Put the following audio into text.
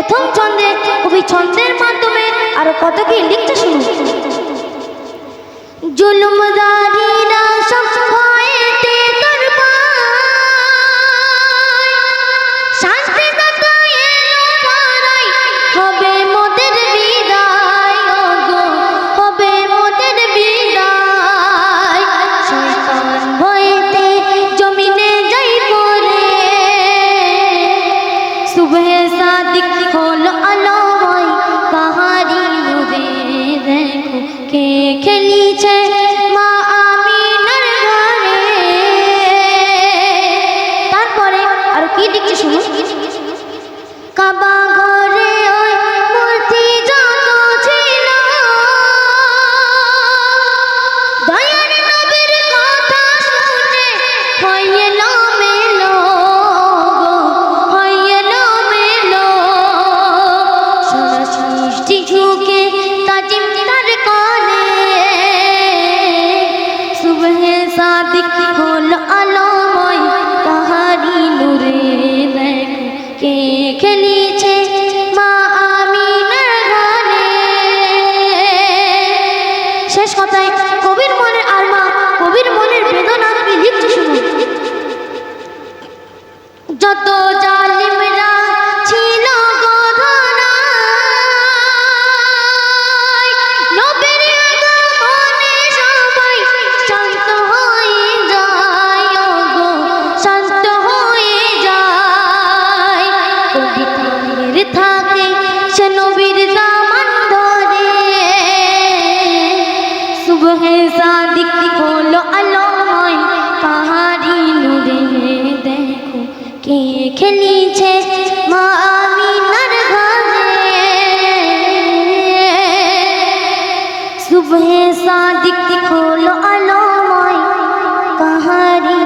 প্রথম ছন্দে কবি ছন্দের মাধ্যমে আরও কত কি লিখতে শুনুন? জুলুমদারিরা সুবহে সাদিক হলো আলোয়, পাহাড়ি নূরে দেখো কে খেলিছে মা আমিনার তারপরে আর কি দেখছি শুনুন? সাদিক হল আলোময় তাহারি নূরে, দেখ কে খেলিছে মা গানে। শেষ কথায়, কবির মনের আরমা কবির মনের বেদনা শুনুন যত জালিমরা সে নবীর দামান ধরে। সুবহে সাদিক হলো আলোময়, পাহাড়ি নূরে। দেখো কে খেলিছে মা আমিনার ঘরে। সুবহে সাদিক হলো আলোময়, পাহাড়ি